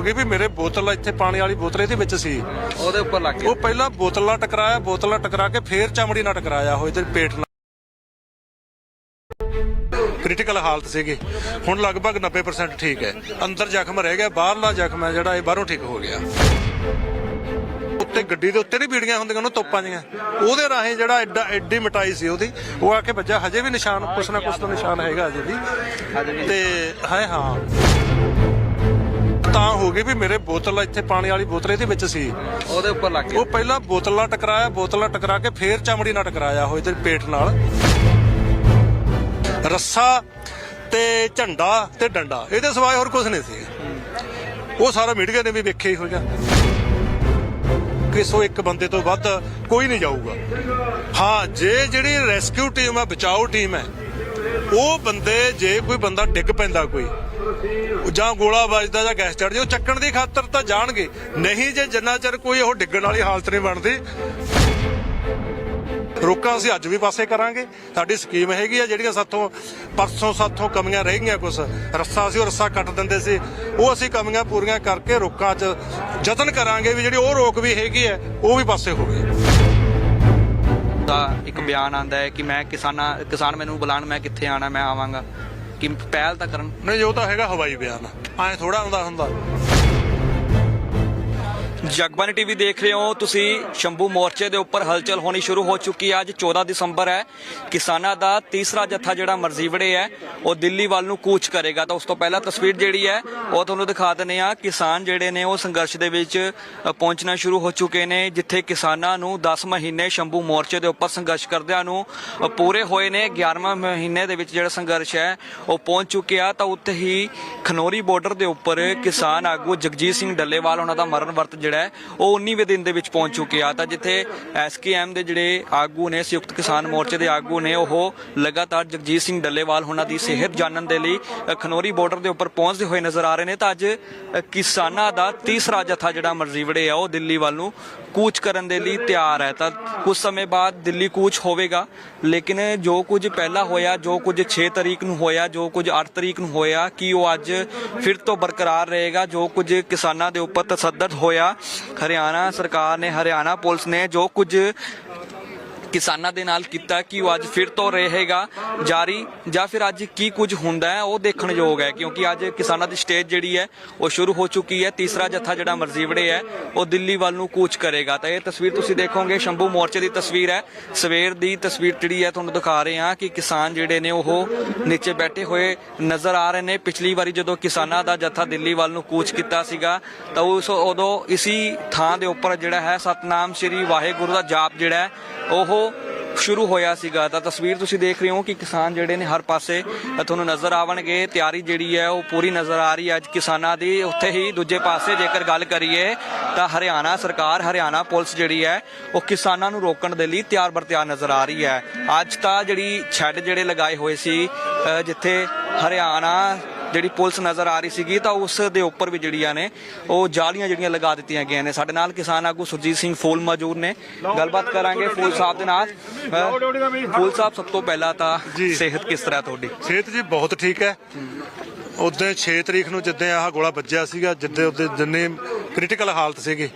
ਹੋ ਗਈ ਵੀ ਮੇਰੇ ਬੋਤਲ ਇੱਥੇ ਪਾਣੀ ਵਾਲੀ ਬੋਤਲ ਇਹਦੇ ਵਿੱਚ ਸੀ। ਉਹਦੇ ਉੱਪਰ ਲੱਗ ਉਹ ਪਹਿਲਾਂ ਬੋਤਲਾਂ ਟਕਰਾਇਆ ਬੋਤਲਾਂ ਟਕਰਾ ਕੇ ਫੇਰ ਚਮੜੀ ਨਾਲ ਟਕਰਾਇਆ ਉਹ ਇਧਰ ਪੇਟ ਨਾਲ। ਕ੍ਰਿਟੀਕਲ ਹਾਲਤ ਸੀਗੀ। ਹੁਣ ਲਗਭਗ 90% ਠੀਕ ਹੈ। ਅੰਦਰ ਜ਼ਖਮ ਰਹਿ ਗਿਆ ਬਾਹਰਲਾ ਜ਼ਖਮ ਹੈ ਜਿਹੜਾ ਇਹ ਬਾਹਰੋਂ ਠੀਕ ਹੋ ਗਿਆ। ਉੱਤੇ ਗੱਡੀ ਦੇ ਉੱਤੇ ਨਹੀਂ ਬੀੜੀਆਂ ਹੁੰਦੀਆਂ ਉਹਨੂੰ ਤੋਪਾਂ ਦੀਆਂ ਉਹਦੇ ਰਾਹੀਂ ਜਿਹੜਾ ਐਡਾ ਐਡੀ ਮਟਾਈ ਸੀ ਉਹਦੀ। ਉਹ ਆ ਕੇ ਵੱਜਾ ਹਜੇ ਵੀ ਨਿਸ਼ਾਨ ਕੁਛ ਨਾ ਕੁਛ ਤਾਂ ਨਿਸ਼ਾਨ ਹੈਗਾ ਅਜੇ ਵੀ। ਤੇ ਹੈ ਹਾਂ। ਤਾਂ ਹੋ ਗਈ ਵੀ ਮੇਰੇ ਬੋਤਲ ਇੱਥੇ ਪਾਣੀ ਵਾਲੀ ਬੋਤਲ ਇਹਦੇ ਵਿੱਚ ਸੀ। ਉਹਦੇ ਉੱਪਰ ਲੱਗ ਉਹ ਪਹਿਲਾਂ ਬੋਤਲਾਂ ਟਕਰਾਇਆ ਬੋਤਲਾਂ ਟਕਰਾ ਕੇ ਫੇਰ ਚਮੜੀ ਨਾਲ ਟਕਰਾਇਆ ਉਹ ਇਧਰ ਪੇਟ ਨਾਲ। ਰੱਸਾ ਤੇ ਝੰਡਾ ਤੇ ਡੰਡਾ ਇਹਦੇ ਸਿਵਾਏ ਹੋਰ ਕੁਝ ਨਹੀਂ ਸੀ। ਉਹ ਸਾਰਾ ਮੀਡੀਆ ਨੇ ਵੀ ਵੇਖਿਆ ਹੀ ਹੋਇਆ। ਕਿ ਸੋ ਇੱਕ ਬੰਦੇ ਤੋਂ ਵੱਧ ਕੋਈ ਨਹੀਂ ਜਾਊਗਾ। ਹਾਂ ਜੇ ਜਿਹੜੀ ਰੈਸਕਿਊ ਟੀਮ ਹੈ ਬਚਾਓ ਟੀਮ ਹੈ ਉਹ ਬੰਦੇ ਜੇ ਕੋਈ ਬੰਦਾ ਡਿੱਗ ਪੈਂਦਾ ਕੋਈ ਜਾਂ ਗੋਲਾ ਵੱਜਦਾ ਜਾਂ ਗੈਸ ਚੜ ਜੇ ਉਹ ਚੱਕਣ ਦੀ ਖਾਤਰ ਤਾਂ ਜਾਣਗੇ। ਨਹੀਂ ਜੇ ਜਿੰਨਾ ਚਿਰ ਕੋਈ ਉਹ ਡਿੱਗਣ ਵਾਲੀ ਹਾਲਤ ਨਹੀਂ ਬਣਦੀ। ਰੋਕਾਂ ਅਸੀਂ ਅੱਜ ਵੀ ਪਾਸੇ ਕਰਾਂਗੇ। ਸਾਡੀ ਸਕੀਮ ਹੈਗੀ ਆ, ਜਿਹੜੀਆਂ ਸਾਥੋਂ, ਪਰਸੋਂ ਸਾਥੋਂ ਕਮੀਆਂ ਰਹਿ ਗਈਆਂ ਕੁਝ ਰੱਸਾ ਸੀ, ਉਹ ਰੱਸਾ ਕੱਟ ਦਿੰਦੇ ਸੀ। ਉਹ ਅਸੀਂ ਕਮੀਆਂ ਪੂਰੀਆਂ ਕਰਕੇ ਰੋਕਾਂ 'ਚ ਯਤਨ ਕਰਾਂਗੇ ਵੀ ਜਿਹੜੀ ਉਹ ਰੋਕ ਵੀ ਹੈਗੀ ਹੈ, ਉਹ ਵੀ ਪਾਸੇ ਹੋਵੇ। ਦਾ ਇੱਕ ਬਿਆਨ ਆਂਦਾ ਹੈ ਕਿ ਮੈਂ ਕਿਸਾਨਾਂ, ਕਿਸਾਨ ਮੈਨੂੰ ਬੁਲਾਣ ਮੈਂ ਕਿੱਥੇ ਆਣਾ ਮੈਂ ਆਵਾਂਗਾ। ਕਿ ਪਹਿਲ ਤਾਂ ਕਰਨ। ਨਹੀਂ ਉਹ ਤਾਂ ਹੈਗਾ ਹਵਾਈ ਬਿਆਨ। ਐ ਥੋੜਾ ਹੁੰਦਾ ਹੁੰਦਾ। ਜਗਬਾਨੀ ਟੀਵੀ ਦੇਖ ਰਹੇ ਹੋ ਤੁਸੀਂ। ਸ਼ੰਭੂ ਮੋਰਚੇ ਦੇ ਉੱਪਰ ਹਲਚਲ ਹੋਣੀ ਸ਼ੁਰੂ ਹੋ ਚੁੱਕੀ ਹੈ। ਅੱਜ 14 ਦਸੰਬਰ ਹੈ। ਕਿਸਾਨਾਂ ਦਾ ਤੀਸਰਾ ਜੱਥਾ ਜਿਹੜਾ ਮਰਜ਼ੀਵੜੇ ਹੈ, ਉਹ ਦਿੱਲੀ ਵੱਲ ਨੂੰ ਕੂਚ ਕਰੇਗਾ। ਤਾਂ ਉਸ ਤੋਂ ਪਹਿਲਾਂ ਤਸਵੀਰ ਜਿਹੜੀ ਹੈ, ਉਹ ਤੁਹਾਨੂੰ ਦਿਖਾ ਦਿੰਦੇ ਆ ਕਿਸਾਨ ਜਿਹੜੇ ਨੇ, ਉਹ ਸੰਘਰਸ਼ ਦੇ ਵਿੱਚ ਪਹੁੰਚਣਾ ਸ਼ੁਰੂ ਹੋ ਚੁੱਕੇ ਨੇ, ਜਿੱਥੇ ਕਿਸਾਨਾਂ ਨੂੰ 10 ਮਹੀਨੇ ਸ਼ੰਭੂ ਮੋਰਚੇ ਦੇ ਉੱਪਰ ਸੰਘਰਸ਼ ਕਰਦਿਆਂ ਨੂੰ ਪੂਰੇ ਹੋਏ ਨੇ। 11ਵਾਂ ਮਹੀਨੇ ਦੇ ਵਿੱਚ ਜਿਹੜਾ ਸੰਘਰਸ਼ ਹੈ, ਉਹ ਪਹੁੰਚ ਚੁੱਕਿਆ। ਤਾਂ ਉੱਥੇ ਹੀ ਖਨੋਰੀ ਬਾਰਡਰ ਦੇ ਉੱਪਰ ਕਿਸਾਨ ਆਗੂ ਜਗਜੀਤ ਸਿੰਘ ਡੱਲੇਵਾਲ, ਉਹਨਾਂ ਦਾ ਮਰਨ ਵਰਤ ਜਿਹੜਾ ਹੈ ਉਹ 19ਵੇਂ ਦਿਨ ਦੇ ਵਿੱਚ ਪਹੁੰਚ ਚੁੱਕਿਆ ਤਾਂ ਜਿੱਥੇ ਐਸਕੇਐਮ ਦੇ ਜਿਹੜੇ ਆਗੂ ਨੇ ਸੰਯੁਕਤ ਕਿਸਾਨ ਮੋਰਚੇ ਦੇ ਆਗੂ ਨੇ ਉਹ ਲਗਾਤਾਰ ਜਗਜੀਤ ਸਿੰਘ ਡੱਲੇਵਾਲ ਉਹਨਾਂ ਦੀ ਸਿਹਤ ਜਾਣਨ ਦੇ ਲਈ ਅ, ਖਨੋਰੀ ਬਾਰਡਰ ਦੇ ਉੱਪਰ ਪਹੁੰਚਦੇ ਹੋਏ ਨਜ਼ਰ ਆ ਰਹੇ ਨੇ। ਤਾਂ ਅੱਜ ਕਿਸਾਨਾਂ ਦਾ ਤੀਸਰਾ ਜਥਾ ਜਿਹੜਾ ਮਰਜ਼ੀਵੜੇ ਆ ਉਹ ਦਿੱਲੀ ਵੱਲ ਨੂੰ ਕੂਚ ਕਰਨ ਦੇ ਲਈ ਤਿਆਰ ਹੈ। ਤਾਂ ਕੁਝ ਸਮੇਂ ਬਾਅਦ ਦਿੱਲੀ ਕੂਚ ਹੋਵੇਗਾ ਲੇਕਿਨ ਜੋ ਕੁਝ ਪਹਿਲਾਂ ਹੋਇਆ ਜੋ ਕੁਝ 6 ਤਰੀਕ ਨੂੰ ਹੋਇਆ ਜੋ ਕੁਝ 8 ਤਰੀਕ ਨੂੰ ਹੋਇਆ ਕੀ ਉਹ ਅੱਜ ਫਿਰ ਤੋਂ ਬਰਕਰਾਰ ਰਹੇਗਾ? ਜੋ ਕੁਝ ਕਿਸਾਨਾਂ ਦੇ ਉੱਪਰ ਤਸੱਦਦ ਹੋਇਆ ਹਰਿਆਣਾ ਸਰਕਾਰ ਨੇ ਹਰਿਆਣਾ ਪੁਲਿਸ ਨੇ ਜੋ ਕੁਝ ਕਿਸਾਨਾਂ ਦੇ ਨਾਲ ਕੀਤਾ ਕਿ ਉਹ ਅੱਜ ਫਿਰ ਤੋਂ ਰਹੇਗਾ ਜਾਰੀ ਜਾਂ ਫਿਰ ਅੱਜ ਕੀ ਕੁਝ ਹੁੰਦਾ ਹੈ, ਉਹ ਦੇਖਣ ਯੋਗ ਹੈ, ਕਿਉਂਕਿ ਅੱਜ ਕਿਸਾਨਾਂ ਦੀ ਸਟੇਜ ਜਿਹੜੀ ਹੈ, ਉਹ ਸ਼ੁਰੂ ਹੋ ਚੁੱਕੀ ਹੈ। ਤੀਸਰਾ ਜੱਥਾ ਜਿਹੜਾ ਮਰਜ਼ੀਵੜੇ ਹੈ, ਉਹ ਦਿੱਲੀ ਵੱਲ ਨੂੰ ਕੂਚ ਕਰੇਗਾ। ਤਾਂ ਇਹ ਤਸਵੀਰ ਤੁਸੀਂ ਦੇਖੋਗੇ, ਸ਼ੰਭੂ ਮੋਰਚੇ ਦੀ ਤਸਵੀਰ ਹੈ। ਸਵੇਰ ਦੀ ਤਸਵੀਰ ਜਿਹੜੀ ਹੈ, ਤੁਹਾਨੂੰ ਦਿਖਾ ਰਹੇ ਹਾਂ ਕਿ ਕਿਸਾਨ ਜਿਹੜੇ ਨੇ, ਉਹ ਨੀਚੇ ਬੈਠੇ ਹੋਏ ਨਜ਼ਰ ਆ ਰਹੇ ਨੇ। ਪਿਛਲੀ ਵਾਰੀ ਜਦੋਂ ਕਿਸਾਨਾਂ ਦਾ ਜੱਥਾ ਦਿੱਲੀ ਵੱਲ ਨੂੰ ਕੂਚ ਕੀਤਾ ਸੀਗਾ, ਤਾਂ ਉਸ ਉਦੋਂ ਇਸੀ ਥਾਂ ਦੇ ਉੱਪਰ ਜਿਹੜਾ ਹੈ, ਸਤਨਾਮ ਸ੍ਰੀ ਵਾਹਿਗੁਰੂ ਦਾ ਜਾਪ ਜਿਹੜਾ ਉਹ ਸ਼ੁਰੂ ਹੋਇਆ ਸੀਗਾ। ਤਾਂ ਤਸਵੀਰ ਤੁਸੀਂ ਦੇਖ ਰਹੇ ਹੋ ਕਿ ਕਿਸਾਨ ਜਿਹੜੇ ਨੇ ਹਰ ਪਾਸੇ ਤੁਹਾਨੂੰ ਨਜ਼ਰ ਆਵਣਗੇ। ਤਿਆਰੀ ਜਿਹੜੀ ਹੈ, ਉਹ ਪੂਰੀ ਨਜ਼ਰ ਆ ਰਹੀ ਹੈ। ਅੱਜ ਕਿਸਾਨਾਂ ਦੀ ਉੱਥੇ ਹੀ ਦੂਜੇ ਪਾਸੇ ਜੇਕਰ ਗੱਲ ਕਰੀਏ, ਤਾਂ ਹਰਿਆਣਾ ਸਰਕਾਰ, ਹਰਿਆਣਾ ਪੁਲਿਸ ਜਿਹੜੀ ਹੈ, ਉਹ ਕਿਸਾਨਾਂ ਨੂੰ ਰੋਕਣ ਦੇ ਲਈ ਤਿਆਰ ਬਰ ਨਜ਼ਰ ਆ ਰਹੀ ਹੈ। ਅੱਜ ਤਾਂ ਜਿਹੜੀ ਛੱਡ ਜਿਹੜੇ ਲਗਾਏ ਹੋਏ ਸੀ ਜਿੱਥੇ ਹਰਿਆਣਾ ਜਿਹੜੀ ਪੁਲਿਸ ਨਜ਼ਰ ਆ ਰਹੀ ਸੀਗੀ ਤਾਂ ਉਸ ਦੇ ਉੱਪਰ ਵੀ ਜਿਹੜੀਆਂ ਨੇ ਉਹ ਜਾਲੀਆਂ ਜਿਹੜੀਆਂ ਲਗਾ ਦਿੱਤੀਆਂ ਗਈਆਂ ਨੇ। ਸਾਡੇ ਨਾਲ ਕਿਸਾਨ ਆਗੂ ਸੁਰਜੀਤ ਸਿੰਘ ਫੂਲ ਮੌਜੂਦ ਨੇ। ਗੱਲਬਾਤ ਕਰਾਂਗੇ ਫੂਲ ਸਾਹਿਬ ਦੇ ਨਾਲ। ਫੂਲ ਸਾਹਿਬ ਸਭ ਤੋਂ ਪਹਿਲਾਂ ਤਾਂ। ਸਿਹਤ ਕਿਸ ਤਰ੍ਹਾਂ ਤੁਹਾਡੀ? ਸਿਹਤ ਜੀ ਬਹੁਤ ਠੀਕ ਹੈ। ਉਦੋਂ 6 ਤਰੀਕ ਨੂੰ ਜਿੱਦਾਂ ਆਹ ਗੋਲਾ ਵੱਜਿਆ ਸੀਗਾ ਜਿੱਦੇ ਉਹਦੇ ਜਿੰਨੇ ਕ੍ਰਿਟੀਕਲ ਹਾਲਤ ਸੀਗੀ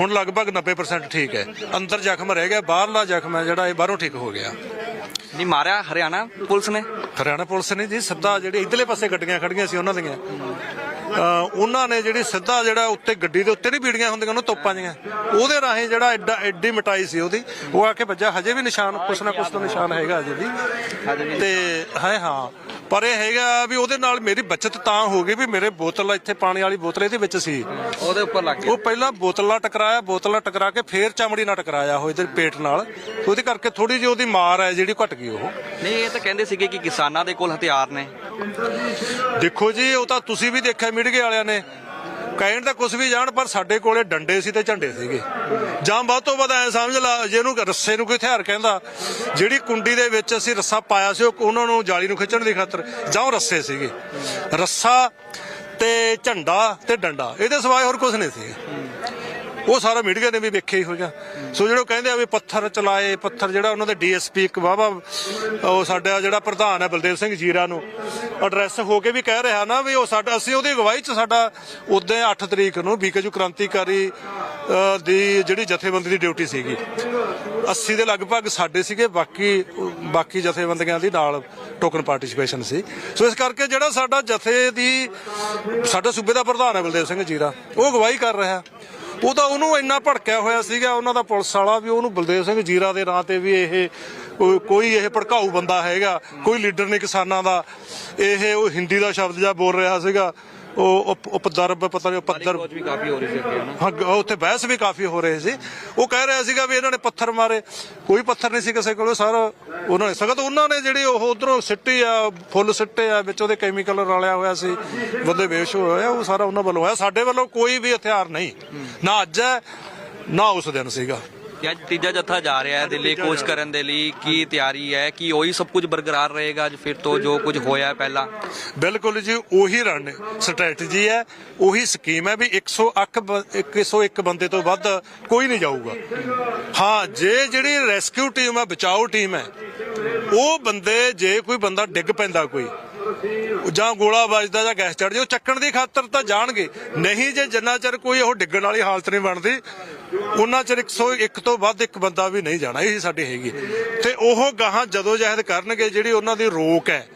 ਹੁਣ ਲਗਭਗ 90% ਠੀਕ ਹੈ। ਅੰਦਰ ਜ਼ਖਮ ਰਹਿ ਗਿਆ ਬਾਹਰਲਾ ਜ਼ਖਮ ਹੈ ਜਿਹੜਾ ਇਹ ਬਾਹਰੋਂ ਠੀਕ ਹੋ ਗਿਆ। ਨਹੀਂ ਮਾਰਿਆ ਹਰਿਆਣਾ ਪੁਲਿਸ ਨੇ? ਹਰਿਆਣਾ ਪੁਲਿਸ ਨੇ ਜੀ ਸਿੱਧਾ ਜਿਹੜੇ ਇਧਰਲੇ ਪਾਸੇ ਗੱਡੀਆਂ ਖੜੀਆਂ ਸੀ ਉਹਨਾਂ ਦੀਆਂ। ਉਹਨਾਂ ਨੇ ਜਿਹੜੀ ਸਿੱਧਾ ਜਿਹੜਾ ਉੱਤੇ ਗੱਡੀ ਦੇ ਉੱਤੇ ਨਹੀਂ ਬੀੜੀਆਂ ਹੁੰਦੀਆਂ, ਉਹਨੂੰ ਤੋਪਾਂ ਦੀਆਂ ਉਹਦੇ ਰਾਹੀਂ ਜਿਹੜਾ ਐਡਾ, ਐਡੀ ਮਟਾਈ ਸੀ ਉਹਦੀ। ਉਹ ਆ ਕੇ ਵੱਜਾ ਹਜੇ ਵੀ ਨਿਸ਼ਾਨ, ਕੁਛ ਨਾ ਕੁਛ ਤਾਂ ਨਿਸ਼ਾਨ ਹੈਗਾ ਅਜੇ ਵੀ ਤੇ, ਹੈ, ਹਾਂ। ਪਰ ਇਹ ਹੈਗਾ ਵੀ ਉਹਦੇ ਨਾਲ ਮੇਰੀ ਬਚਤ ਤਾਂ ਹੋ ਗਈ ਵੀ ਮੇਰੇ ਬੋਤਲ ਇੱਥੇ ਪਾਣੀ ਵਾਲੀ ਬੋਤਲ ਇਹਦੇ ਵਿੱਚ ਸੀ। ਉਹਦੇ ਉੱਪਰ ਲੱਗ ਉਹ ਪਹਿਲਾਂ ਬੋਤਲਾਂ ਟਕਰਾਇਆ ਬੋਤਲਾਂ ਟਕਰਾ ਕੇ ਫੇਰ ਚਮੜੀ ਨਾਲ ਟਕਰਾਇਆ ਉਹ ਇਧਰ ਪੇਟ ਨਾਲ। ਉਹਦੇ ਕਰਕੇ ਥੋੜੀ ਜਿਹੀ ਉਹਦੀ ਮਾਰ ਹੈ ਜਿਹੜੀ ਘਟ ਗਈ ਉਹ। ਨਹੀਂ ਇਹ ਤਾਂ ਕਹਿੰਦੇ ਸੀਗੇ ਕਿ ਕਿਸਾਨਾਂ ਦੇ ਕੋਲ ਹਥਿਆਰ ਨੇ। ਦੇਖੋ ਜੀ ਉਹ ਤਾਂ ਤੁਸੀਂ ਵੀ ਦੇਖਿਆ ਮੀਡੀਆ ਵਾਲਿਆਂ ਨੇ। ਕਹਿਣ ਤਾਂ ਕੁਝ ਵੀ ਜਾਣ, ਪਰ ਸਾਡੇ ਕੋਲੇ ਡੰਡੇ ਸੀ ਤੇ ਝੰਡੇ ਸੀਗੇ। ਜਾਂ ਵੱਧ ਤੋਂ ਵੱਧ ਐ ਸਮਝ ਲਾ, ਜਿਹਨੂੰ ਰੱਸੇ ਨੂੰ ਕੋਈ ਹਥਿਆਰ ਕਹਿੰਦਾ, ਜਿਹੜੀ ਕੁੰਡੀ ਦੇ ਵਿੱਚ ਅਸੀਂ ਰੱਸਾ ਪਾਇਆ ਸੀ, ਉਹ ਉਹਨਾਂ ਨੂੰ ਜਾਲੀ ਨੂੰ ਖਿੱਚਣ ਦੀ ਖਾਤਰ, ਜਾਂ ਉਹ ਰੱਸੇ ਸੀਗੇ। ਰੱਸਾ ਤੇ ਝੰਡਾ ਤੇ ਡੰਡਾ, ਇਹਦੇ ਸਿਵਾਏ ਹੋਰ ਕੁਝ ਨਹੀਂ ਸੀ ਉਹ ਸਾਰਾ ਮੀਡੀਆ ਨੇ ਵੀ ਵੇਖਿਆ ਹੀ ਹੋਇਆ ਸੋ ਜਿਹੜਾ ਕਹਿੰਦੇ ਆ ਵੀ ਪੱਥਰ ਚਲਾਏ, ਪੱਥਰ ਜਿਹੜਾ ਉਹਨਾਂ ਦੇ ਡੀਐਸਪੀ ਇੱਕ ਵਾਵਾ ਉਹ ਸਾਡਾ ਜਿਹੜਾ ਪ੍ਰਧਾਨ ਹੈ ਬਲਦੇਵ ਸਿੰਘ ਜੀਰਾ ਨੂੰ ਐਡਰੈਸ ਹੋ ਕੇ ਵੀ ਕਹਿ ਰਿਹਾ ਨਾ ਵੀ ਉਹ ਸਾਡਾ, ਅਸੀਂ ਉਹਦੀ ਅਗਵਾਈ 'ਚ ਸਾਡਾ ਉਦੋਂ 8 ਤਰੀਕ ਨੂੰ ਬੀਕੇਯੂ ਕ੍ਰਾਂਤੀਕਾਰੀ ਦੀ ਜਿਹੜੀ ਜਥੇਬੰਦੀ ਦੀ ਡਿਊਟੀ ਸੀਗੀ। 80 ਦੇ ਲਗਭਗ ਸਾਡੇ ਸੀਗੇ, ਬਾਕੀ ਬਾਕੀ ਜਥੇਬੰਦੀਆਂ ਦੀ ਨਾਲ ਟੋਕਨ ਪਾਰਟਿਸਿਪੇਸ਼ਨ ਸੀ। ਸੋ ਇਸ ਕਰਕੇ ਜਿਹੜਾ ਸਾਡਾ ਜਥੇ ਦੀ, ਸਾਡਾ ਸੂਬੇ ਦਾ ਪ੍ਰਧਾਨ ਹੈ ਬਲਦੇਵ ਸਿੰਘ ਜੀਰਾ, ਉਹ ਅਗਵਾਈ ਕਰ ਰਿਹਾ। ਉਹ ਤਾਂ ਉਹਨੂੰ ਇੰਨਾ ਭੜਕਿਆ ਹੋਇਆ ਸੀਗਾ, ਉਹਨਾਂ ਦਾ ਪੁਲਿਸ ਵਾਲਾ ਵੀ ਉਹਨੂੰ ਬਲਦੇਵ ਸਿੰਘ ਜੀਰਾ ਦੇ ਨਾਂ ਤੇ ਵੀ ਇਹ ਕੋਈ- ਕੋਈ ਇਹ ਭੜਕਾਊ ਬੰਦਾ ਹੈਗਾ, ਕੋਈ ਲੀਡਰ ਨਹੀਂ ਕਿਸਾਨਾਂ ਦਾ, ਇਹ ਉਹ ਹਿੰਦੀ ਦਾ ਸ਼ਬਦ ਜਿਹਾ ਬੋਲ ਰਿਹਾ ਸੀਗਾ। ਉਹ ਉਪ- ਉਪਦਰਬ ਪਤਾ ਨਹੀਂ ਉਪਦਰ ਸੋਚ ਵੀ ਕਾਫੀ ਹੋ ਰਹੀ ਸੀ ਅੱਗੇ ਹਨਾ? ਹਾਂ ਗ- ਉੱਥੇ ਬਹਿਸ ਵੀ ਕਾਫੀ ਹੋ ਰਹੇ ਸੀ। ਉਹ ਕਹਿ ਰਿਹਾ ਸੀਗਾ ਵੀ ਇਹਨਾਂ ਨੇ ਪੱਥਰ ਮਾਰੇ। ਕੋਈ ਪੱਥਰ ਨਹੀਂ ਸੀ ਕਿਸੇ ਕੋਲ ਸਾਰਾ ਉਹਨਾਂ ਨੇ ਸਗਤ ਉਹਨਾਂ ਨੇ ਜਿਹੜੇ ਉਹ ਉਧਰੋਂ ਸਿੱਟੀ ਆ ਫੁੱਲ ਸਿੱਟੇ ਆ ਵਿੱਚ ਉਹਦੇ ਕੈਮੀਕਲ ਰਲਿਆ ਹੋਇਆ ਸੀ ਬੰਦੇ ਬੇਹੋਸ਼ ਹੋਏ ਆ ਉਹ ਸਾਰਾ ਉਹਨਾਂ ਵੱਲੋਂ ਹੋਇਆ। ਸਾਡੇ ਵੱਲੋਂ ਕੋਈ ਵੀ ਹਥਿਆਰ ਨਹੀਂ। ਨਾ ਅੱਜ ਹੈ ਨਾ ਉਸ ਦਿਨ ਸੀਗਾ। ਅੱਜ ਤੀਜਾ ਜੱਥਾ ਜਾ ਰਿਹਾ ਹੈ ਦਿੱਲੀ ਕੂਚ ਕਰਨ ਦੇ ਲਈ ਕੀ ਤਿਆਰੀ ਹੈ ਕਿ ਉਹੀ ਸਭ ਕੁਝ ਬਰਕਰਾਰ ਰਹੇਗਾ ਅੱਜ ਫਿਰ ਤੋਂ ਜੋ ਕੁਝ ਹੋਇਆ ਪਹਿਲਾਂ? ਬਿਲਕੁਲ ਜੀ ਉਹੀ ਰਨ ਸਟ੍ਰੈਟਜੀ ਹੈ ਉਹੀ ਸਕੀਮ ਹੈ ਵੀ 101 ਬ- 101 ਬੰਦੇ ਤੋਂ ਵੱਧ ਕੋਈ ਨਹੀਂ ਜਾਊਗਾ। ਹਾਂ ਜੇ ਜਿਹੜੀ ਰੈਸਕਿਊ ਟੀਮ ਹੈ ਬਚਾਓ ਟੀਮ ਹੈ ਉਹ ਬੰਦੇ ਜੇ ਕੋਈ ਬੰਦਾ ਡਿੱਗ ਪੈਂਦਾ ਕੋਈ ਜਾਂ ਗੋਲਾ ਵੱਜਦਾ ਜਾਂ ਗੈਸ ਚੜ ਜੇ ਉਹ ਚੱਕਣ ਦੀ ਖਾਤਰ ਤਾਂ ਜਾਣਗੇ। ਨਹੀਂ ਜੇ ਜਿੰਨਾ ਚਿਰ ਕੋਈ ਉਹ ਡਿੱਗਣ ਵਾਲੀ ਹਾਲਤ ਨਹੀਂ ਬਣਦੀ ਉਹਨਾਂ ਚਿਰ 101 ਤੋਂ ਵੱਧ ਇੱਕ ਬੰਦਾ ਵੀ ਨਹੀਂ ਜਾਣਾ, ਇਹ ਸਾਡੀ ਹੈਗੀ ਤੇ ਉਹ ਗਾਹਾਂ ਜਦੋਂ ਜਹਿਦ ਕਰਨਗੇ ਜਿਹੜੀ ਉਹਨਾਂ ਦੀ ਰੋਕ ਹੈ।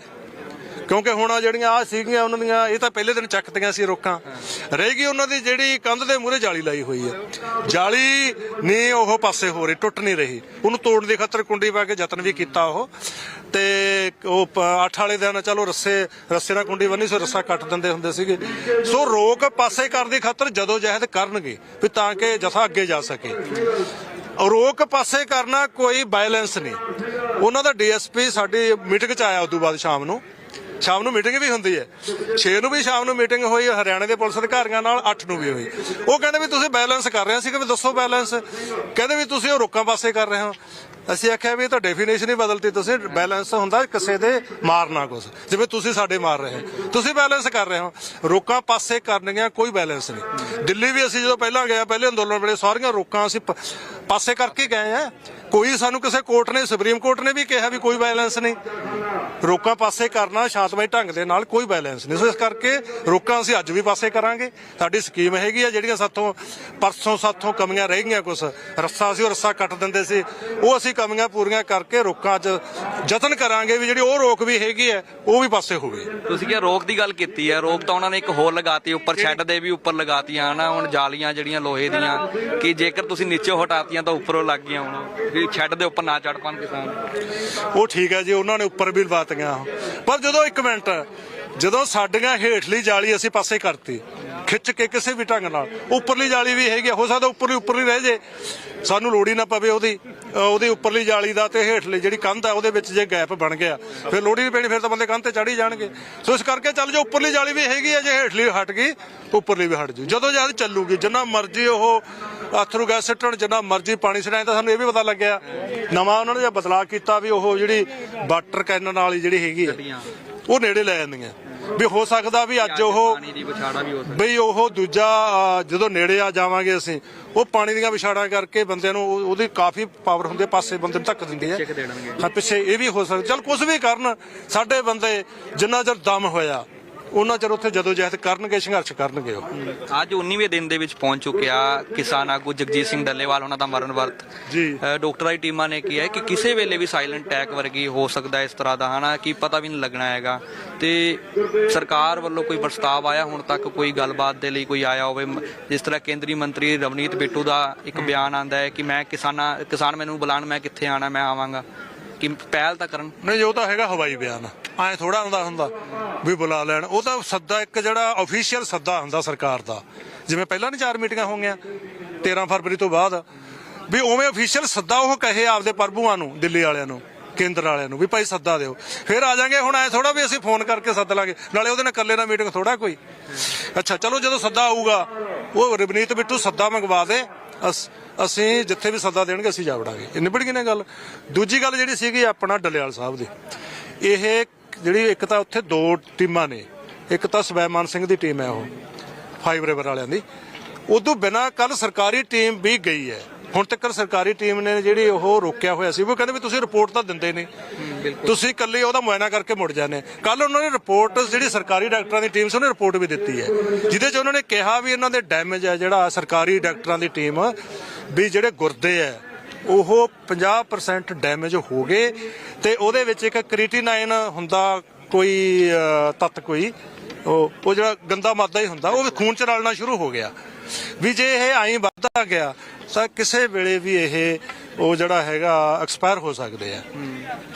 ਕਿਉਂਕਿ ਹੁਣ ਆਹ ਜਿਹੜੀਆਂ ਆ ਸੀਗੀਆਂ ਉਹਨਾਂ ਦੀਆਂ, ਇਹ ਤਾਂ ਪਹਿਲੇ ਦਿਨ ਚੱਕਦੀਆਂ ਸੀ ਰੋਕਾਂ ਰਹੇਗੀ ਉਹਨਾਂ ਦੀ ਜਿਹੜੀ ਕੰਧ ਦੇ ਮੂਹਰੇ ਜਾਲੀ ਲਾਈ ਹੋਈ ਹੈ ਜਾਲੀ ਨਹੀਂ, ਉਹ ਪਾਸੇ ਹੋ ਰਹੀ, ਟੁੱਟ ਨਹੀਂ ਰਹੀ। ਉਹਨੂੰ ਤੋੜਨ ਦੀ ਖਾਤਰ ਕੁੰਡੀ ਪਾ ਕੇ ਯਤਨ ਵੀ ਕੀਤਾ ਉਹ। ਤੇ ਉਹ ਅੱਠ ਵਾਲੇ ਦਿਨ ਚਲੋ ਰੱਸੇ ਰੱਸੇ ਨਾਲ ਕੁੰਡੀ ਬੰਨੀ ਸੋ, ਰੱਸਾ ਕੱਟ ਦਿੰਦੇ ਹੁੰਦੇ ਸੀਗੇ। ਸੋ ਰੋਕ ਪਾਸੇ ਕਰਨ ਦੀ ਖਾਤਰ ਜਦੋਂ ਜਹਿਦ ਕਰਨਗੇ ਵੀ ਤਾਂ ਕਿ ਜਥਾ ਅੱਗੇ ਜਾ ਸਕੇ। ਰੋਕ ਪਾਸੇ ਕਰਨਾ ਕੋਈ ਬਾਇਲੈਂਸ ਨਹੀਂ। ਉਹਨਾਂ ਦਾ ਡੀਐਸਪੀ ਸਾਡੀ ਮੀਟਿੰਗ ਚ ਆਇਆ ਉਦੋਂ ਬਾਅਦ ਸ਼ਾਮ ਨੂੰ। ਸ਼ਾਮ ਨੂੰ ਮੀਟਿੰਗ ਵੀ ਹੁੰਦੀ ਹੈ। 6 ਨੂੰ ਵੀ ਸ਼ਾਮ ਨੂੰ ਮੀਟਿੰਗ ਹੋਈ, ਹਰਿਆਣੇ ਦੇ ਪੁਲਿਸ ਅਧਿਕਾਰੀਆਂ ਨਾਲ 8 ਨੂੰ ਵੀ ਹੋਈ। ਉਹ ਕਹਿੰਦੇ ਵੀ ਤੁਸੀਂ ਬੈਲੈਂਸ ਕਰ ਰਹੇ ਸੀ ਕਿ ਵੀ ਦੱਸੋ ਬੈਲੈਂਸ। ਕਹਿੰਦੇ ਵੀ ਤੁਸੀਂ ਉਹ ਰੋਕਾਂ ਪਾਸੇ ਕਰ ਰਹੇ ਹੋ। ਅਸੀਂ ਆਖਿਆ ਵੀ ਇਹ ਤਾਂ ਡੈਫੀਨੇਸ਼ਨ ਹੀ ਬਦਲਤੀ ਤੁਸੀਂ, ਬੈਲੈਂਸ ਹੁੰਦਾ ਕਿਸੇ ਦੇ ਮਾਰਨਾ ਕੁਛ। ਜਿਵੇਂ ਤੁਸੀਂ ਸਾਡੇ ਮਾਰ ਰਹੇ ਹੋ। ਤੁਸੀਂ ਬੈਲੈਂਸ ਕਰ ਰਹੇ ਹੋ। ਰੋਕਾਂ ਪਾਸੇ ਕਰਨੀਆਂ ਕੋਈ ਬੈਲੈਂਸ ਨਹੀਂ। ਦਿੱਲੀ ਵੀ ਅਸੀਂ ਜਦੋਂ ਪਹਿਲਾਂ ਗਏ ਪਹਿਲੇ ਅੰਦੋਲਨ ਵੇਲੇ ਸਾਰੀਆਂ ਰੋਕਾਂ ਅਸੀਂ ਪਾਸੇ ਕਰਕੇ ਗਏ ਆ। ਕੋਈ ਸਾਨੂੰ ਕਿਸੇ ਕੋਰਟ ਨੇ, ਸੁਪਰੀਮ ਕੋਰਟ ਨੇ ਵੀ ਕਿਹਾ ਵੀ ਕੋਈ ਬੈਲੈਂਸ ਨਹੀਂ। ਰੋਕਾਂ ਪਾਸੇ ਕਰਨਾ ਸ਼ਾਂਤਮਈ ਢੰਗ ਦੇ ਨਾਲ ਕੋਈ ਬੈਲੈਂਸ ਨਹੀਂ। ਸੋ ਇਸ ਕਰਕੇ ਰੋਕਾਂ ਅਸੀਂ ਅੱਜ ਵੀ ਪਾਸੇ ਕਰਾਂਗੇ। ਸਾਡੀ ਸਕੀਮ ਹੈਗੀ ਆ ਜਿਹੜੀਆਂ ਸਾਥੋਂ, ਪਰਸੋਂ ਸਾਥੋਂ ਕਮੀਆਂ ਰਹਿ ਗਈਆਂ ਕੁਛ। ਰੱਸਾ ਸੀ, ਉਹ ਰੱਸਾ ਕੱਟ ਦਿੰਦੇ ਸੀ। ਉਹ ਅਸੀਂ ਕਮੀਆਂ ਪੂਰੀਆਂ ਕਰਕੇ ਰੋਕਾਂ 'ਚ ਯਤਨ ਕਰਾਂਗੇ ਵੀ ਜਿਹੜੀ ਉਹ ਰੋਕ ਵੀ ਹੈਗੀ ਹੈ, ਉਹ ਵੀ ਪਾਸੇ ਹੋਵੇ। ਤੁਸੀਂ ਕਿਹਾ ਰੋਕ ਦੀ ਗੱਲ ਕੀਤੀ ਹੈ। ਰੋਕ ਤਾਂ ਉਹਨਾਂ ਨੇ ਇੱਕ ਹੋਰ ਲਗਾਤੀ, ਉੱਪਰ ਸ਼ੈੱਡ ਦੇ ਵੀ ਉੱਪਰ ਲਗਾਤੀਆਂ, ਹਨਾ? ਹੁਣ ਜਾਲੀਆਂ ਜਿਹੜੀਆਂ ਲੋਹੇ ਦੀਆਂ, ਕਿ ਜੇਕਰ ਤੁਸੀਂ ਨੀਚੇ ਹਟਾਤੀਆਂ ਤਾਂ ਉੱਪਰੋਂ ਲੱਗ ਗਈਆਂ ਹੁਣ। ਵੀ ਸ਼ੈੱਡ ਦੇ ਉੱਪਰ ਨਾ ਚੜ ਪਾਣ ਕਿਸਾਨ। ਉਹ ਠੀਕ ਹੈ ਜੀ, ਉਹਨਾਂ ਨੇ ਉੱਪਰ ਵੀ ਲਵਾਤੀਆਂ। ਪਰ ਜਦੋਂ ਇੱਕ ਮਿੰਟ ਜਦੋਂ ਸਾਡੀਆਂ ਹੇਠਲੀ ਜਾਲੀ ਅਸੀਂ ਪਾਸੇ ਕਰਤੀ ਖਿੱਚ ਕੇ ਕਿਸੇ ਵੀ ਢੰਗ ਨਾਲ ਉੱਪਰਲੀ ਜਾਲੀ ਵੀ ਹੈਗੀ ਆ, ਹੋ ਸਕਦਾ ਉੱਪਰਲੀ ਉੱਪਰਲੀ ਰਹਿ ਜੇ। ਸਾਨੂੰ ਲੋੜ ਹੀ ਨਾ ਪਵੇ ਉਹਦੀ ਉਹਦੀ ਉੱਪਰਲੀ ਜਾਲੀ ਦਾ ਤੇ ਹੇਠਲੀ ਜਿਹੜੀ ਕੰਧ ਆ ਉਹਦੇ ਵਿੱਚ ਜੇ ਗੈਪ ਬਣ ਗਿਆ ਫਿਰ ਲੋੜ ਹੀ ਨਹੀਂ ਪੈਣੀ ਫਿਰ ਤਾਂ ਬੰਦੇ ਕੰਧ ਤੇ ਚੜੀ ਜਾਣਗੇ। ਸੋ ਇਸ ਕਰਕੇ ਚੱਲ ਜੋ ਉੱਪਰਲੀ ਜਾਲੀ ਵੀ ਹੈਗੀ ਹੈ ਜੇ ਹੇਠਲੀ ਹਟ ਗਈ ਉੱਪਰਲੀ ਵੀ ਹਟ ਜੂ। ਜਦੋਂ ਜਦ ਚੱਲੂਗੀ ਜਿੰਨਾ ਮਰਜ਼ੀ ਉਹ ਅਥਰੂ ਗੈਸ ਸਿੱਟਣ ਜਿੰਨਾ ਮਰਜ਼ੀ ਪਾਣੀ ਸਿੱਟਣ ਤਾਂ ਸਾਨੂੰ ਇਹ ਵੀ ਪਤਾ ਲੱਗਿਆ ਨਵਾਂ ਉਹਨਾਂ ਨੇ ਜੇ ਬਦਲਾਅ ਕੀਤਾ ਵੀ ਉਹ ਜਿਹੜੀ ਵਾਟਰ ਕੈਨਨ ਵਾਲੀ ਜਿਹੜੀ ਹੈਗੀ ਆ, ਉਹ ਨੇੜੇ ਲੈ ਜਾਂਦੀਆਂ। ਵੀ ਹੋ ਸਕਦਾ ਵੀ ਅੱਜ ਉਹ ਪਾਣੀ ਦੀ ਵਿਛਾੜਾ ਵੀ ਹੋ ਸਕਦਾ। ਬਈ ਉਹ ਦੂਜਾ ਅ, ਜਦੋਂ ਨੇੜੇ ਆ ਜਾਵਾਂਗੇ ਅਸੀਂ ਉਹ ਪਾਣੀ ਦੀਆਂ ਵਿਛਾੜਾਂ ਕਰਕੇ ਬੰਦਿਆਂ ਨੂੰ ਉਹ- ਉਹਦੀ ਕਾਫੀ ਪਾਵਰ ਹੁੰਦੀ ਪਾਸੇ ਬੰਦੇ ਨੂੰ ਧੱਕ ਦਿੰਦੀ ਦੇਣਗੇ। ਹਾਂ ਪਿੱਛੇ ਇਹ ਵੀ ਹੋ ਸਕਦਾ। ਚਲ ਕੁਝ ਵੀ ਕਰਨ ਸਾਡੇ ਬੰਦੇ ਜਿੰਨਾ ਚਿਰ ਦਮ ਹੋਇਆ ਉਹਨਾਂ ਚਿਰ ਉੱਥੇ ਜਦੋਂ ਜਹਿਦ ਕਰਨਗੇ ਸੰਘਰਸ਼ ਕਰਨਗੇ ਉਹ। ਅੱਜ 19ਵੇਂ ਦਿਨ ਦੇ ਵਿੱਚ ਪਹੁੰਚ ਚੁੱਕਿਆ ਕਿਸਾਨ ਆਗੂ ਜਗਜੀਤ ਸਿੰਘ ਡੱਲੇਵਾਲ ਉਹਨਾਂ ਦਾ ਮਰਨ ਵਰਤ। ਜੀ। ਡਾਕਟਰਾਂ ਦੀ ਟੀਮਾਂ ਨੇ ਕਿਹਾ ਕਿ ਕਿਸੇ ਵੇਲੇ ਵੀ ਸਾਇਲੈਂਟ ਅਟੈਕ ਵਰਗੀ ਹੋ ਸਕਦਾ ਇਸ ਤਰ੍ਹਾਂ ਦਾ ਹਨਾ ਕੀ ਪਤਾ ਵੀ ਨਹੀਂ ਲੱਗਣਾ ਹੈਗਾ। ਤੇ ਸਰਕਾਰ ਵੱਲੋਂ ਕੋਈ ਪ੍ਰਸਤਾਵ ਆਇਆ ਹੁਣ ਤੱਕ ਕੋਈ ਗੱਲਬਾਤ ਦੇ ਲਈ ਕੋਈ ਆਇਆ ਹੋਵੇ। ਜਿਸ ਤਰ੍ਹਾਂ ਕੇਂਦਰੀ ਮੰਤਰੀ ਰਵਨੀਤ ਬਿੱਟੂ ਦਾ ਇੱਕ ਬਿਆਨ ਆਂਦਾ ਹੈ ਕਿ ਮੈਂ ਕਿਸਾਨਾਂ ਕਿਸਾਨ ਮੈਨੂੰ ਬੁਲਾਣ ਮੈਂ ਕਿੱਥੇ ਆਣਾ ਮੈਂ ਆਵਾਂਗਾ। ਕਿ ਪਹਿਲ ਤਾਂ ਕਰਨ। ਨਹੀਂ, ਉਹ ਤਾਂ ਹੈਗਾ ਹਵਾਈ ਬਿਆਨ। ਐ ਥੋੜਾ ਹੁੰਦਾ ਹੁੰਦਾ ਵੀ ਬੁਲਾ ਲੈਣ। ਉਹ ਤਾਂ ਸੱਦਾ ਇੱਕ ਜਿਹੜਾ ਅਫੀਸ਼ੀਅਲ ਸੱਦਾ ਹੁੰਦਾ ਸਰਕਾਰ ਦਾ। ਜਿਵੇਂ ਪਹਿਲਾਂ ਨਹੀਂ ਚਾਰ ਮੀਟਿੰਗਾਂ ਹੋਈਆਂ 13 ਫਰਵਰੀ ਤੋਂ ਬਾਅਦ। ਵੀ ਉਵੇਂ ਅਫੀਸ਼ੀਅਲ ਸੱਦਾ ਉਹ ਕਹੇ ਆਪਦੇ ਪ੍ਰਭੂਆਂ ਨੂੰ, ਦਿੱਲੀ ਵਾਲਿਆਂ ਨੂੰ, ਕੇਂਦਰ ਵਾਲਿਆਂ ਨੂੰ ਵੀ ਭਾਈ ਸੱਦਾ ਦਿਓ। ਫਿਰ ਆ ਜਾਾਂਗੇ, ਹੁਣ ਐ ਥੋੜਾ ਵੀ ਅਸੀਂ ਫੋਨ ਕਰਕੇ ਸੱਦ ਲਾਂਗੇ। ਨਾਲੇ ਉਹਦੇ ਨਾਲ ਇਕੱਲੇ ਨਾਲ ਮੀਟਿੰਗ ਥੋੜਾ ਕੋਈ। ਅੱਛਾ, ਚਲੋ ਜਦੋਂ ਸੱਦਾ ਆਊਗਾ, ਉਹ ਰਵਨੀਤ ਬਿੱਟੂ ਸੱਦਾ ਮੰਗਵਾ ਦੇ। ਅਸ- ਅਸੀਂ ਜਿੱਥੇ ਵੀ ਸੱਦਾ ਦੇਣਗੇ, ਅਸੀਂ ਜਾ ਵੜਾਂਗੇ। ਇਹ ਨਿਬੜ ਗਈ ਨਾ ਗੱਲ? ਦੂਜੀ ਗੱਲ ਜਿਹੜੀ ਸੀਗੀ ਆਪਣਾ ਡੱਲੇਵਾਲ ਸਾਹਿਬ ਦੀ। ਇਹ ਜਿਹੜੀ ਇੱਕ ਤਾਂ ਉੱਥੇ ਦੋ ਟੀਮਾਂ ਨੇ। ਇੱਕ ਤਾਂ ਸਵੈਮਾਨ ਸਿੰਘ ਦੀ ਟੀਮ ਹੈ ਉਹ ਫਾਈਵ ਰਿਵਰ ਵਾਲਿਆਂ ਦੀ। ਉਦੋਂ ਬਿਨਾ ਕੱਲ ਸਰਕਾਰੀ ਟੀਮ ਵੀ ਗਈ ਹੈ। ਹੁਣ ਤੱਕ ਸਰਕਾਰੀ ਟੀਮ ਨੇ ਜਿਹੜੀ ਉਹ ਰੋਕਿਆ ਹੋਇਆ ਸੀ ਉਹ ਕਹਿੰਦੇ ਵੀ ਤੁਸੀਂ ਰਿਪੋਰਟ ਤਾਂ ਦਿੰਦੇ ਨਹੀਂ। ਤੁਸੀਂ ਇਕੱਲੇ ਉਹਦਾ ਮੁਆਇਨਾ ਕਰਕੇ ਮੁੜ ਜਾਂਦੇ। ਕੱਲ ਉਹਨਾਂ ਨੇ ਰਿਪੋਰਟ ਜਿਹੜੀ ਸਰਕਾਰੀ ਡਾਕਟਰਾਂ ਦੀ ਟੀਮ ਸੀ ਉਹਨੇ ਰਿਪੋਰਟ ਵੀ ਦਿੱਤੀ ਹੈ। ਜਿਹਦੇ 'ਚ ਉਹਨਾਂ ਨੇ ਕਿਹਾ ਵੀ ਇਹਨਾਂ ਦੇ ਡੈਮੇਜ ਹੈ ਜਿਹੜਾ ਸਰਕਾਰੀ ਡਾਕਟਰਾਂ ਦੀ ਟੀਮ ਵੀ ਜਿਹੜੇ ਗੁਰਦੇ ਹੈ ਉਹ 50% ਡੈਮੇਜ ਹੋ ਗਏ ਤੇ ਉਹਦੇ ਵਿੱਚ ਇੱਕ ਕ੍ਰੀਟੀਨਾਈਨ ਹੁੰਦਾ ਕੋਈ ਤੱਤ ਕੋਈ ਉਹ ਉਹ ਜਿਹੜਾ ਗੰਦਾ ਮਾਦਾ ਹੀ ਹੁੰਦਾ ਉਹ ਖੂਨ ਚ ਰਲਣਾ ਸ਼ੁਰੂ ਹੋ ਗਿਆ। ਵੀ ਜੇ ਇਹ ਆਈ ਵੱਧਦਾ ਗਿਆ, ਤਾਂ ਕਿਸੇ ਵੇਲੇ ਵੀ ਇਹ, ਉਹ ਜਿਹੜਾ ਹੈਗਾ ਐਕਸਪਾਇਰ ਹੋ ਸਕਦੇ ਆ।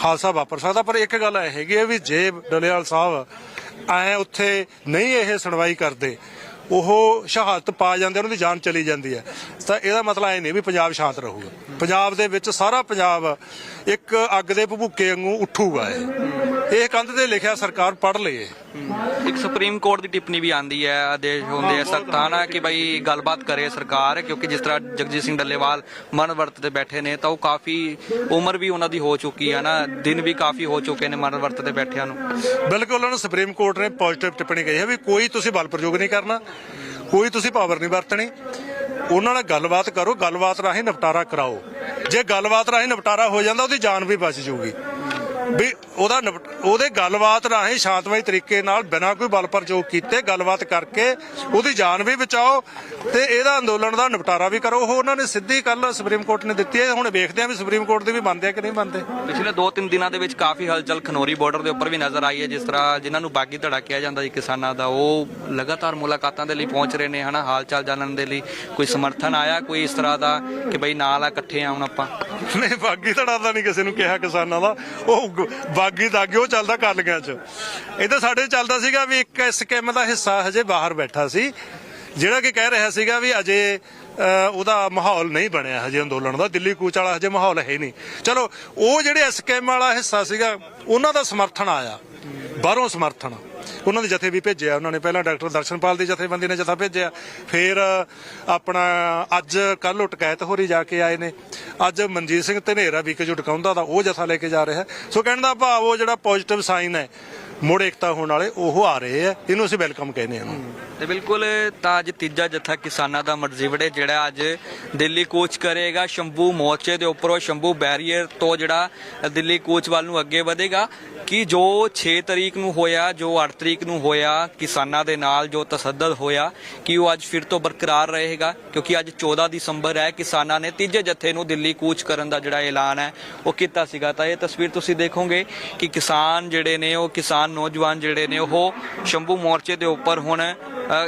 ਹਾਦਸਾ ਵਾਪਰ ਸਕਦਾ, ਪਰ ਇੱਕ ਗੱਲ ਇਹ ਹੈਗੀ ਹੈ ਵੀ ਜੇ ਡਲੇਵਾਲ ਸਾਹਿਬ ਆਏ ਉੱਥੇ ਨਹੀਂ ਇਹ ਸੁਣਵਾਈ ਕਰਦੇ, ਉਹ ਸ਼ਹਾਦਤ ਪਾ ਜਾਂਦੇ, ਉਹਨਾਂ ਦੀ ਜਾਨ ਚਲੀ ਜਾਂਦੀ ਹੈ ਤਾਂ ਇਹਦਾ ਮਤਲਬ ਇਹ ਨਹੀਂ ਵੀ ਪੰਜਾਬ ਸ਼ਾਂਤ ਰਹੂਗਾ। ਪੰਜਾਬ ਦੇ ਵਿੱਚ ਸਾਰਾ ਪੰਜਾਬ ਇੱਕ ਅੱਗ ਦੇ ਭਭੂਕੇ ਵਾਂਗੂ ਉੱਠੂਗਾ ਇਹ। ਇਹ ਕੰਧ ਤੇ ਲਿਖਿਆ ਸਰਕਾਰ ਪੜ੍ਹ ਲਏ। ਇੱਕ ਸੁਪਰੀਮ ਕੋਰਟ ਦੀ ਟਿੱਪਣੀ ਵੀ ਆਂਦੀ ਹੈ ਆਦੇਸ਼ ਹੁੰਦੇ ਆ ਸਖਤਾਨਾ ਕਿ ਭਾਈ ਗੱਲਬਾਤ ਕਰੇ ਸਰਕਾਰ ਕਿਉਂਕਿ ਜਿਸ ਤਰ੍ਹਾਂ ਜਗਜੀਤ ਸਿੰਘ ਡੱਲੇਵਾਲ ਮਰਨ ਵਰਤ ਤੇ ਬੈਠੇ ਨੇ ਤਾਂ ਉਹ ਕਾਫੀ ਉਮਰ ਵੀ ਉਹਨਾਂ ਦੀ ਹੋ ਚੁੱਕੀ ਹੈ ਨਾ ਦਿਨ ਵੀ ਕਾਫੀ ਹੋ ਚੁੱਕੇ ਨੇ ਮਰਨ ਵਰਤ ਤੇ ਬੈਠਿਆਂ ਨੂੰ। ਬਿਲਕੁਲ ਉਹਨਾਂ ਨੂੰ ਸੁਪਰੀਮ ਕੋਰਟ ਨੇ ਪੋਜ਼ਿਟਿਵ ਟਿੱਪਣੀ ਕਹੀ ਹੈ ਵੀ ਕੋਈ ਤੁਸੀਂ ਬਲ ਪ੍ਰਯੋਗ ਨਹੀਂ ਕਰਨਾ ਕੋਈ ਤੁਸੀਂ ਪਾਵਰ ਨਹੀਂ ਵਰਤਣੀ। ਉਹਨਾਂ ਨਾਲ ਗੱਲਬਾਤ ਕਰੋ ਗੱਲਬਾਤ ਰਾਹੀਂ ਨਿਪਟਾਰਾ ਕਰਾਓ। ਜੇ ਗੱਲਬਾਤ ਰਾਹੀਂ ਨਿਪਟਾਰਾ ਹੋ ਜਾਂਦਾ ਉਹਦੀ ਜਾਨ ਵੀ ਬਚ ਜਾਊਗੀ। ਵੀ ਉਹਦਾ ਉਹਦੇ ਗੱਲਬਾਤ ਰਾਹੀਂ ਸ਼ਾਂਤਮਈ ਤਰੀਕੇ ਨਾਲ ਬਿਨਾਂ ਕੋਈ ਬਲ ਪ੍ਰਯੋਗ ਕੀਤੇ ਗੱਲਬਾਤ ਕਰਕੇ ਉਹਦੀ ਜਾਨ ਵੀ ਬਚਾਓ ਤੇ ਇਹਦਾ ਅੰਦੋਲਨ ਦਾ ਨਿਪਟਾਰਾ ਵੀ ਕਰੋ। ਉਹ ਉਹਨਾਂ ਨੇ ਸਿੱਧੀ ਕੱਲ ਸੁਪਰੀਮ ਕੋਰਟ ਨੇ ਦਿੱਤੀ ਹੈ। ਹੁਣ ਵੇਖਦੇ ਆ ਵੀ ਸੁਪਰੀਮ ਕੋਰਟ ਦੀ ਵੀ ਮੰਨਦੇ ਆ ਕਿ ਨਹੀਂ ਮੰਨਦੇ ਪਿਛਲੇ 2-3 ਦਿਨਾਂ ਦੇ ਵਿੱਚ ਕਾਫੀ ਹਲਚਲ ਖਨੌਰੀ ਬਾਰਡਰ ਦੇ ਉੱਪਰ ਵੀ ਨਜ਼ਰ ਆਈ ਹੈ। ਜਿਸ ਤਰ੍ਹਾਂ ਜਿਨ੍ਹਾਂ ਨੂੰ ਬਾਗੀ ਧੜਾ ਕਿਹਾ ਜਾਂਦਾ ਜੀ ਕਿਸਾਨਾਂ ਦਾ ਉਹ ਲਗਾਤਾਰ ਮੁਲਾਕਾਤਾਂ ਦੇ ਲਈ ਪਹੁੰਚ ਰਹੇ ਨੇ ਹਨਾ ਹਾਲ ਚਾਲ ਜਾਣਨ ਦੇ ਲਈ ਕੋਈ ਸਮਰਥਨ ਆਇਆ ਕੋਈ ਇਸ ਤਰ੍ਹਾਂ ਦਾ ਕਿ ਬਈ ਨਾਲ ਆ ਇਕੱਠੇ ਆ ਹੁਣ ਆਪਾਂ? ਨਹੀਂ ਬਾਗੀ ਧੜਾ ਦਾ ਨਹੀਂ ਕਿਸੇ ਨੂੰ ਕਿਹਾ ਕਿਸਾਨਾਂ ਦਾ। ਉਹ ਬਾਗੀ ਦਾਗੀ ਉਹ ਚੱਲਦਾ ਕਾਲੀਆਂ 'ਚ। ਇਹਦਾ ਸਾਡੇ ਚੱਲਦਾ ਸੀਗਾ ਵੀ ਇੱਕ ਸਕੀਮ ਦਾ ਹਿੱਸਾ ਹਜੇ ਬਾਹਰ ਬੈਠਾ ਸੀ। ਜਿਹੜਾ ਕਿ ਕਹਿ ਰਿਹਾ ਸੀਗਾ ਵੀ ਅਜੇ ਅ, ਉਹਦਾ ਮਾਹੌਲ ਨਹੀਂ ਬਣਿਆ ਹਜੇ ਅੰਦੋਲਨ ਦਾ। ਦਿੱਲੀ ਕੂਚ ਵਾਲਾ ਹਜੇ ਮਾਹੌਲ ਹੈ ਨਹੀਂ। ਚਲੋ ਉਹ ਜਿਹੜੇ ਸਕੀਮ ਵਾਲਾ ਹਿੱਸਾ ਸੀਗਾ ਉਹਨਾਂ ਦਾ ਸਮਰਥਨ ਆਇਆ। ਬਾਹਰੋਂ ਸਮਰਥਨ। ਉਹਨਾਂ ਦੇ ਜਥੇ ਵੀ ਭੇਜਿਆ, ਉਹਨਾਂ ਨੇ ਪਹਿਲਾਂ ਡਾਕਟਰ ਦਰਸ਼ਨਪਾਲ ਦੀ ਜਥੇਬੰਦੀ ਨੇ ਜਥਾ ਭੇਜਿਆ। ਫਿਰ ਆਪਣਾ, ਅੱਜ ਕੱਲ ਟਕੈਤ ਹੋਰੀ ਜਾ ਕੇ ਆਏ ਨੇ। ਅੱਜ ਮਨਜੀਤ ਸਿੰਘ ਧਨੇਰਾ ਵੀ ਕਿ ਟਕਾਉਂਦਾ ਦਾ, ਉਹ ਜਥਾ ਲੈ ਕੇ ਜਾ ਰਿਹਾ। ਸੋ ਕਹਿਣ ਦਾ ਭਾਵ, ਉਹ ਜਿਹੜਾ ਪੋਜ਼ਿਟਿਵ ਸਾਈਨ ਹੈ, ਮੁੜ ਏਕਤਾ ਹੋਣ ਵਾਲੇ, ਉਹ ਆ ਰਹੇ ਆ ਇਹਨੂੰ ਅਸੀਂ ਵੈਲਕਮ ਕਹਿੰਦੇ ਹਾਂ ਤੇ ਬਿਲਕੁਲ, ਤਾਂ ਅੱਜ ਤੀਜਾ ਜਥਾ ਕਿਸਾਨਾਂ ਦਾ ਮਰਜ਼ੀਵੜੇ ਜਿਹੜਾ ਅੱਜ ਦਿੱਲੀ ਕੋਚ ਕਰੇਗਾ। ਸ਼ੰਭੂ ਮੋਰਚੇ ਦੇ ਉੱਪਰੋਂ ਸ਼ੰਭੂ ਬੈਰੀਅਰ ਤੋਂ ਜਿਹੜਾ ਦਿੱਲੀ ਕੋਚ ਵੱਲ ਨੂੰ ਅੱਗੇ ਵਧੇਗਾ। ਕਿ ਜੋ 6 ਤਰੀਕ ਨੂੰ ਹੋਇਆ, ਜੋ 8 ਤਰੀਕ ਨੂੰ ਹੋਇਆ, ਕਿਸਾਨਾਂ ਦੇ ਨਾਲ ਜੋ ਤਸੱਦਦ ਹੋਇਆ, ਕਿ ਉਹ ਅੱਜ ਫਿਰ ਤੋਂ ਬਰਕਰਾਰ ਰਹੇਗਾ? ਕਿਉਂਕਿ ਅੱਜ 14 ਦਸੰਬਰ ਹੈ, ਕਿਸਾਨਾਂ ਨੇ ਤੀਜੇ ਜਥੇ ਨੂੰ ਦਿੱਲੀ ਕੂਚ ਕਰਨ ਦਾ ਜਿਹੜਾ ਐਲਾਨ ਹੈ, ਉਹ ਕੀਤਾ ਸੀਗਾ। ਤਾਂ ਇਹ ਤਸਵੀਰ ਤੁਸੀਂ ਦੇਖੋਗੇ ਕਿ ਕਿਸਾਨ ਜਿਹੜੇ ਨੇ, ਉਹ ਕਿਸਾਨ ਨੌਜਵਾਨ ਜਿਹੜੇ ਨੇ, ਉਹ ਸ਼ੰਭੂ ਮੋਰਚੇ ਦੇ ਉੱਪਰ ਹੁਣ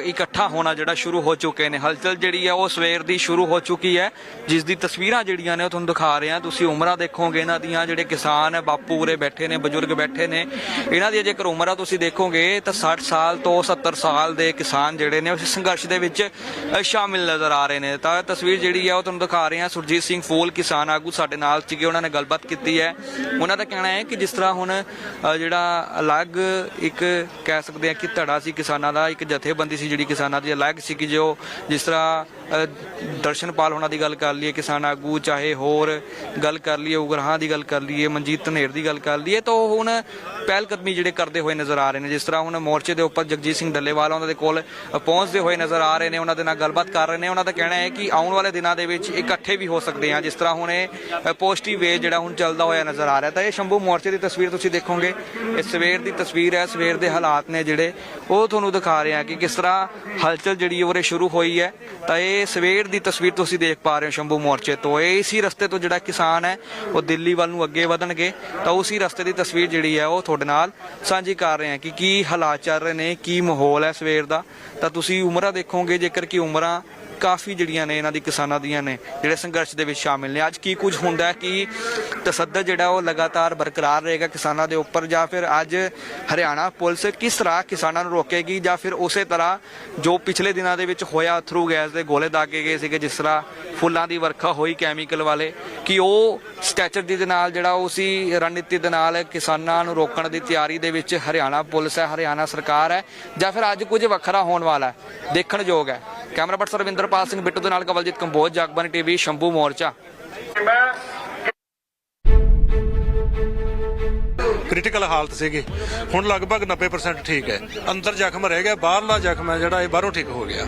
ਇਕੱਠਾ ਹੋਣਾ ਜਿਹੜਾ ਸ਼ੁਰੂ ਹੋ ਚੁੱਕੇ ਨੇ। ਹਲਚਲ ਜਿਹੜੀ ਹੈ, ਉਹ ਸਵੇਰ ਦੀ ਸ਼ੁਰੂ ਹੋ ਚੁੱਕੀ ਹੈ। ਜਿਸ ਦੀ ਤਸਵੀਰਾਂ ਜਿਹੜੀਆਂ ਨੇ, ਉਹ ਤੁਹਾਨੂੰ ਦਿਖਾ ਰਹੇ ਹਾਂ। ਤੁਸੀਂ ਉਮਰਾਂ ਦੇਖੋਗੇ, ਇਹਨਾਂ ਦੀਆਂ ਜਿਹੜੇ ਕਿਸਾਨ ਹੈ, ਬਾਪੂ ਉਰੇ ਬੈਠੇ ਨੇ, ਬਜ਼ੁਰਗ ਬੈਠੇ ਨੇ। ਇਹਨਾਂ ਦੀ ਜੇਕਰ ਉਮਰਾਂ ਤੁਸੀਂ ਦੇਖੋਗੇ ਤਾਂ 60 ਸਾਲ ਤੋਂ 70 ਸਾਲ ਦੇ ਕਿਸਾਨ ਜਿਹੜੇ ਨੇ ਉਸ ਸੰਘਰਸ਼ ਦੇ ਵਿੱਚ ਸ਼ਾਮਿਲ ਨਜ਼ਰ ਆ ਰਹੇ ਨੇ। ਤਾਂ ਤਸਵੀਰ ਜਿਹੜੀ ਹੈ ਉਹ ਤੁਹਾਨੂੰ ਦਿਖਾ ਰਹੇ ਹਾਂ ਸੁਰਜੀਤ ਸਿੰਘ ਫੂਲ, ਕਿਸਾਨ ਆਗੂ ਸਾਡੇ ਨਾਲ ਸੀਗੇ, ਉਹਨਾਂ ਨੇ ਗੱਲਬਾਤ ਕੀਤੀ ਹੈ। ਉਹਨਾਂ ਦਾ ਕਹਿਣਾ ਹੈ ਕਿ ਜਿਸ ਤਰ੍ਹਾਂ ਹੁਣ ਜਿਹੜਾ ਅਲੱਗ ਇੱਕ ਕਹਿ ਸਕਦੇ ਆ ਕਿ ਧੜਾ ਸੀ ਕਿਸਾਨਾਂ ਦਾ, ਇੱਕ ਜਥੇਬੰਦੀ ਸੀ ਜਿਹੜੀ ਕਿਸਾਨਾਂ ਦੀ ਅਲੱਗ ਸੀ ਕਿ ਜੋ ਜਿਸ ਤਰ੍ਹਾਂ ਦਰਸ਼ਨਪਾਲ ਹੋਣਾ ਦੀ ਗੱਲ ਕਰ ਲਈਏ, ਕਿਸਾਨ ਆਗੂ ਚਾਹੇ ਹੋਰ ਗੱਲ ਕਰ ਲਈਏ, ਉਗਰਾਹਾਂ ਦੀ ਗੱਲ ਕਰ ਲਈਏ, ਮਨਜੀਤ ਧਨੇਰ ਦੀ ਗੱਲ ਕਰ ਲਈਏ, ਤਾਂ ਉਹ ਹੁਣ ਪਹਿਲ ਕਦਮੀ ਜਿਹੜੇ ਕਰਦੇ ਹੋਏ ਨਜ਼ਰ ਆ ਰਹੇ ਨੇ। ਜਿਸ ਤਰ੍ਹਾਂ ਹੁਣ ਮੋਰਚੇ ਦੇ ਉੱਪਰ ਜਗਜੀਤ ਸਿੰਘ ਡੱਲੇਵਾਲ ਉਹਨਾਂ ਦੇ ਕੋਲ ਪਹੁੰਚਦੇ ਹੋਏ ਨਜ਼ਰ ਆ ਰਹੇ ਨੇ, ਉਹਨਾਂ ਦੇ ਨਾਲ ਗੱਲਬਾਤ ਕਰ ਰਹੇ ਨੇ। ਉਹਨਾਂ ਦਾ ਕਹਿਣਾ ਹੈ ਕਿ ਆਉਣ ਵਾਲੇ ਦਿਨਾਂ ਦੇ ਵਿੱਚ ਇਕੱਠੇ ਵੀ ਹੋ ਸਕਦੇ ਆ ਜਿਸ ਤਰ੍ਹਾਂ ਹੁਣ ਇਹ ਪੋਜ਼ਿਟਿਵ ਵੇ ਜਿਹੜਾ ਹੁਣ ਚੱਲਦਾ ਹੋਇਆ ਨਜ਼ਰ ਆ ਰਿਹਾ। ਤਾਂ ਇਹ ਸ਼ੰਭੂ ਮੋਰਚੇ ਦੀ ਤਸਵੀਰ ਤੁਸੀਂ ਦੇਖੋਗੇ। ਇਹ ਸਵੇਰ ਦੀ ਤਸਵੀਰ ਹੈ, ਸਵੇਰ ਦੇ ਹਾਲਾਤ ਨੇ ਜਿਹੜੇ। ਉਹ ਤੁਹਾਨੂੰ ਦਿਖਾ ਰਹੇ ਆ ਕਿ ਕਿਸ ਤਰ੍ਹਾਂ ਹਲਚਲ ਜਿਹੜੀ ਉਹਰੇ ਸ਼ੁਰੂ ਹੋਈ ਹੈ। ਤਾਂ ਇਹ ਸਵੇਰ ਦੀ ਤਸਵੀਰ ਤੁਸੀਂ ਦੇਖ ਪਾ ਰਹੇ ਹੋ ਸ਼ੰਭੂ ਮੋਰਚੇ ਤੋਂ। ਇਹ ਇਸੀ ਰਸਤੇ ਤੋਂ ਜਿਹੜਾ ਕਿਸਾਨ ਹੈ, ਉਹ ਦਿੱਲੀ ਵੱਲ ਨੂੰ ਅੱਗੇ ਵਧਣਗੇ। ਤਾਂ ਉਸੀ ਰਸਤੇ ਦੀ ਤਸਵੀਰ ਜਿਹੜੀ ਹੈ, ਉਹ ਤੁਹਾਡੇ ਨਾਲ ਸਾਂਝੀ ਕਰ ਰਹੇ ਹਾਂ ਕਿ ਕੀ ਹਾਲਾਤ ਚੱਲ ਰਹੇ ਨੇ, ਕੀ ਮਾਹੌਲ ਹੈ ਸਵੇਰ ਦਾ। ਤਾਂ ਤੁਸੀਂ ਉਮਰਾਂ ਦੇਖੋਗੇ, ਜੇਕਰ ਕਿ ਉਮਰਾਂ ਕਾਫੀ ਜਿਹੜੀਆਂ ਨੇ ਇਹਨਾਂ ਦੀ ਕਿਸਾਨਾਂ ਦੀਆਂ ਨੇ, ਜਿਹੜੇ ਸੰਘਰਸ਼ ਦੇ ਵਿੱਚ ਸ਼ਾਮਿਲ ਨੇ। ਅੱਜ ਕੀ ਕੁਝ ਹੁੰਦਾ ਹੈ ਕਿ ਤਸੱਦਦ ਜਿਹੜਾ ਉਹ ਲਗਾਤਾਰ ਬਰਕਰਾਰ ਰਹੇਗਾ ਕਿਸਾਨਾਂ ਦੇ ਉੱਪਰ ਜਾਂ ਫਿਰ ਅੱਜ ਹਰਿਆਣਾ ਪੁਲਿਸ ਕਿਸ ਤਰ੍ਹਾਂ ਕਿਸਾਨਾਂ ਨੂੰ ਰੋਕੇਗੀ ਜਾਂ ਫਿਰ ਉਸੇ ਤਰ੍ਹਾਂ ਜੋ ਪਿਛਲੇ ਦਿਨਾਂ ਦੇ ਵਿੱਚ ਹੋਇਆ ਥਰੂ ਗੈਸ ਦੇ ਗੋਲੇ ਦਾਗੇ ਗਏ ਸੀਗੇ, ਜਿਸ ਤਰ੍ਹਾਂ ਫੁੱਲਾਂ ਦੀ ਵਰਖਾ ਹੋਈ ਕੈਮੀਕਲ ਵਾਲੇ, ਕਿ ਉਹ ਸਟੈਚਰ ਦੇ ਨਾਲ ਜਿਹੜਾ ਉਸੀ ਰਣਨੀਤੀ ਦੇ ਨਾਲ ਕਿਸਾਨਾਂ ਨੂੰ ਰੋਕਣ ਦੀ ਤਿਆਰੀ ਦੇ ਵਿੱਚ ਹਰਿਆਣਾ ਪੁਲਿਸ ਹੈ, ਹਰਿਆਣਾ ਸਰਕਾਰ ਹੈ ਜਾਂ ਫਿਰ ਅੱਜ ਕੁਝ ਵੱਖਰਾ ਹੋਣ ਵਾਲਾ ਹੈ ਦੇਖਣ ਹੈ। ਕੈਮਰਾ ਪਰਸਨ ਰਵਿੰਦਰ ਰਵਿੰਦਰਪਾਲ ਸਿੰਘ ਬਿੱਟੂ ਦੇ ਨਾਲ ਕਵਲਜੀਤ ਕੰਬੋਜ, ਜਗਬਾਨੀ ਟੀਵੀ, ਸ਼ੰਭੂ ਮੋਰਚਾ। ਕ੍ਰਿਟੀਕਲ ਹਾਲਤ ਸੀਗੀ। ਹੁਣ ਲਗਭਗ 90% ਠੀਕ ਹੈ। ਅੰਦਰ ਜ਼ਖਮ ਰਹਿ ਗਿਆ, ਬਾਹਰਲਾ ਜ਼ਖਮ ਹੈ ਜਿਹੜਾ, ਇਹ ਬਾਹਰੋਂ ਠੀਕ ਹੋ ਗਿਆ।